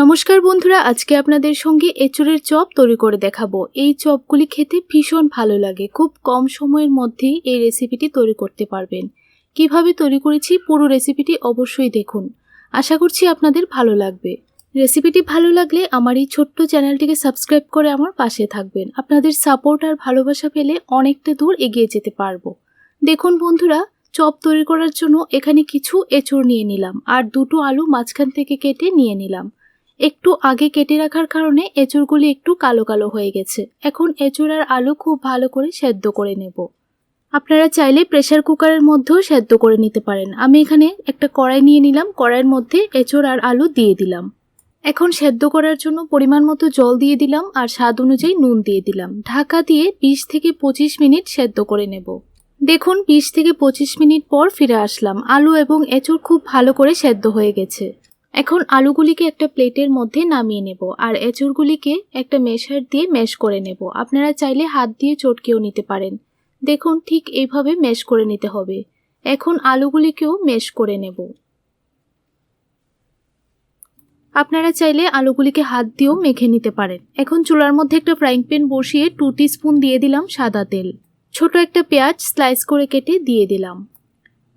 নমস্কার বন্ধুরা, আজকে আপনাদের সঙ্গে এঁচড়ের চপ তৈরি করে দেখাবো। এই চপগুলি খেতে ভীষণ ভালো লাগে। খুব কম সময়ের মধ্যেই এই রেসিপিটি তৈরি করতে পারবেন। কীভাবে তৈরি করেছি পুরো রেসিপিটি অবশ্যই দেখুন। আশা করছি আপনাদের ভালো লাগবে। রেসিপিটি ভালো লাগলে আমার এই ছোট্ট চ্যানেলটিকে সাবস্ক্রাইব করে আমার পাশে থাকবেন। আপনাদের সাপোর্ট আর ভালোবাসা পেলে অনেকটা দূর এগিয়ে যেতে পারব। দেখুন বন্ধুরা, চপ তৈরি করার জন্য এখানে কিছু এঁচড় নিয়ে নিলাম আর দুটো আলু মাঝখান থেকে কেটে নিয়ে নিলাম। একটু আগে কেটে রাখার কারণে এঁচড়গুলি একটু কালো কালো হয়ে গেছে। এখন এঁচড় আর আলু খুব ভালো করে সেদ্ধ করে নেব। আপনারা চাইলে প্রেশার কুকারের মধ্যেও সেদ্ধ করে নিতে পারেন। আমি এখানে একটা কড়াই নিয়ে নিলাম। কড়াইয়ের মধ্যে এঁচড় আর আলু দিয়ে দিলাম। এখন সেদ্ধ করার জন্য পরিমাণ মতো জল দিয়ে দিলাম আর স্বাদ অনুযায়ী নুন দিয়ে দিলাম। ঢাকা দিয়ে বিশ থেকে পঁচিশ মিনিট সেদ্ধ করে নেব। দেখুন, বিশ থেকে পঁচিশ মিনিট পর ফিরে আসলাম। আলু এবং এঁচড় খুব ভালো করে সেদ্ধ হয়ে গেছে। এখন আলুগুলিকে একটা প্লেটের মধ্যে নামিয়ে নেব আর এঁচড়গুলিকে একটা মেশার দিয়ে ম্যাশ করে নেব। আপনারা চাইলে হাত দিয়ে চটকেও নিতে পারেন। দেখুন, ঠিক এইভাবে ম্যাশ করে নিতে হবে। এখন আলুগুলিকেও ম্যাশ করে নেব। আপনারা চাইলে আলুগুলিকে হাত দিয়েও মেখে নিতে পারেন। এখন চুলার মধ্যে একটা ফ্রাইং প্যান বসিয়ে টু স্পুন দিয়ে দিলাম সাদা তেল। ছোট একটা পেঁয়াজ স্লাইস করে কেটে দিয়ে দিলাম।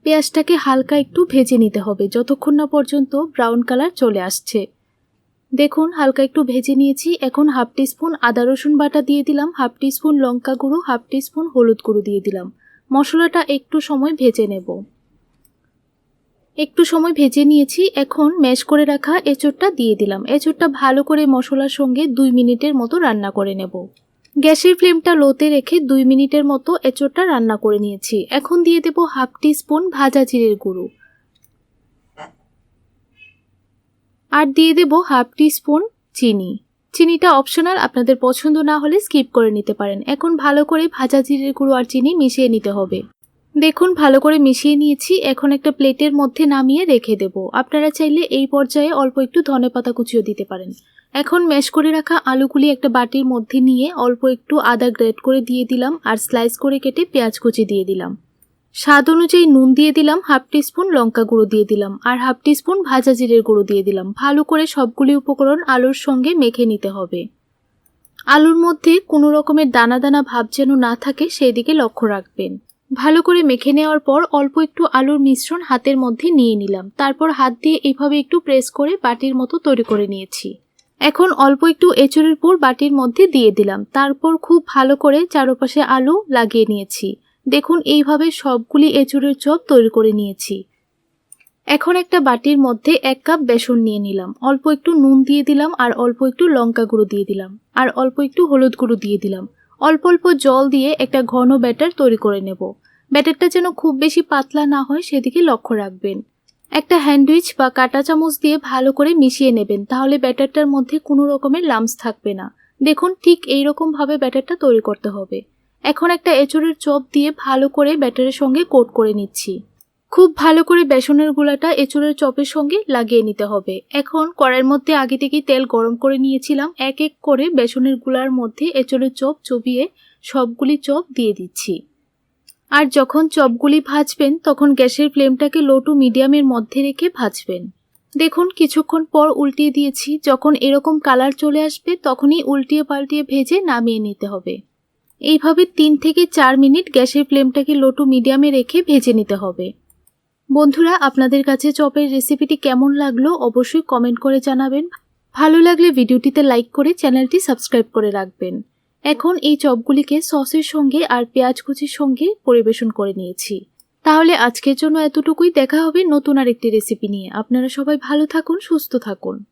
পেঁয়াজটাকে হালকা একটু ভেজে নিতে হবে, যতক্ষণ না পর্যন্ত ব্রাউন কালার চলে আসছে। দেখুন, হালকা একটু ভেজে নিয়েছি। এখন হাফ স্পুন আদা রসুন বাটা দিয়ে দিলাম হাফ স্পুন লঙ্কা গুঁড়ো হাফ স্পুন হলুদ গুঁড়ো দিয়ে দিলাম। মশলাটা একটু সময় ভেজে নেব। একটু সময় ভেজে নিয়েছি, এখন ম্যাশ করে রাখা এঁচড়টা দিয়ে দিলাম। এঁচড়টা ভালো করে মশলার সঙ্গে দুই মিনিটের মতো রান্না করে নেব। গ্যাসের ফ্লেমটা লোতে রেখে দুই মিনিটের মতো এঁচড়টা রান্না করে নিয়েছি। এখন দিয়ে দেব হাফ টি স্পুন ভাজা জিরের গুঁড়ো। আর দিয়ে দেব হাফ টি স্পুন চিনি। চিনিটা অপশনাল, আপনাদের পছন্দ না হলে স্কিপ করে নিতে পারেন। এখন ভালো করে ভাজা জিরের গুঁড়ো আর চিনি মিশিয়ে নিতে হবে। দেখুন, ভালো করে মিশিয়ে নিয়েছি। এখন একটা প্লেটের মধ্যে নামিয়ে রেখে দেব। আপনারা চাইলে এই পর্যায়ে অল্প একটু ধনে পাতা কুচিও দিতে পারেন। এখন ম্যাশ করে রাখা আলুগুলি একটা বাটির মধ্যে নিয়ে অল্প একটু আদা গ্রেট করে দিয়ে দিলাম আর স্লাইস করে কেটে পেঁয়াজ কুচি দিয়ে দিলাম। স্বাদ অনুযায়ী নুন দিয়ে দিলাম, হাফ স্পুন লঙ্কা গুঁড়ো দিয়ে দিলাম আর হাফ স্পুন ভাজা জিরের গুঁড়ো দিয়ে দিলাম। ভালো করে সবগুলি উপকরণ আলুর সঙ্গে মেখে নিতে হবে। আলুর মধ্যে কোনো রকমের দানা দানা ভাব যেন না থাকে সেই দিকে লক্ষ্য রাখবেন। ভালো করে মেখে নেওয়ার পর অল্প একটু আলুর মিশ্রণ হাতের মধ্যে নিয়ে নিলাম। তারপর হাত দিয়ে এইভাবে একটু প্রেস করে বাটির মতো তৈরি করে নিয়েছি। এখন অল্প একটু এঁচড়ের পুর বাটির মধ্যে দিয়ে দিলাম। তারপর খুব ভালো করে চারপাশে আলু লাগিয়ে নিয়েছি। দেখুন, এইভাবে সবগুলি এঁচড়ের চপ তৈরি করে নিয়েছি। এখন একটা বাটির মধ্যে এক কাপ বেসন নিয়ে নিলাম। অল্প একটু নুন দিয়ে দিলাম আর অল্প একটু লঙ্কা গুঁড়ো দিয়ে দিলাম। আর অল্প একটু হলুদ গুঁড়ো দিয়ে দিলাম। অল্প অল্প জল দিয়ে একটা ঘন ব্যাটার তৈরি করে নেব। ব্যাটারটা যেন খুব বেশি পাতলা না হয়, সেদিকে লক্ষ্য রাখবেন। একটা হ্যান্ডউইচ বা কাটা চামচ দিয়ে ভালো করে মিশিয়ে নেবেন, তাহলে ব্যাটারটার মধ্যে কোনো রকমের লামস থাকবে না। দেখুন, ঠিক এই ভাবে ব্যাটারটা তৈরি করতে হবে। এখন একটা এঁচড়ের চপ দিয়ে ভালো করে ব্যাটারের সঙ্গে কোট করে নিচ্ছি। খুব ভালো করে বেসনের গুলাটা এঁচড়ের চপের সঙ্গে লাগিয়ে নিতে হবে। এখন কড়াইয়ের মধ্যে আগে থেকেই তেল গরম করে নিয়েছিলাম। এক এক করে বেসনেরগুলার মধ্যে এঁচড়ের চপ চবিয়ে সবগুলি চপ দিয়ে দিচ্ছি। আর যখন চপগুলি ভাজবেন, তখন গ্যাসের ফ্লেমটাকে লো টু মিডিয়ামের মধ্যে রেখে ভাজবেন। দেখুন, কিছুক্ষণ পর উল্টিয়ে দিয়েছি। যখন এরকম কালার চলে আসবে, তখনই উল্টিয়ে পাল্টিয়ে ভেজে নামিয়ে নিতে হবে। এইভাবে তিন থেকে চার মিনিট গ্যাসের ফ্লেমটাকে লো টু মিডিয়ামে রেখে ভেজে নিতে হবে। বন্ধুরা, আপনাদের কাছে চপের রেসিপিটি কেমন লাগল অবশ্যই কমেন্ট করে জানাবেন। ভালো লাগলে ভিডিওটিতে লাইক করে চ্যানেলটি সাবস্ক্রাইব করে রাখবেন। এখন এই চপগুলিকে সসের সঙ্গে আর পেঁয়াজ কুচির সঙ্গে পরিবেশন করে নিয়েছি। তাহলে আজকের জন্য এতটুকুই। দেখা হবে নতুন আরেকটি রেসিপি নিয়ে। আপনারা সবাই ভালো থাকুন, সুস্থ থাকুন।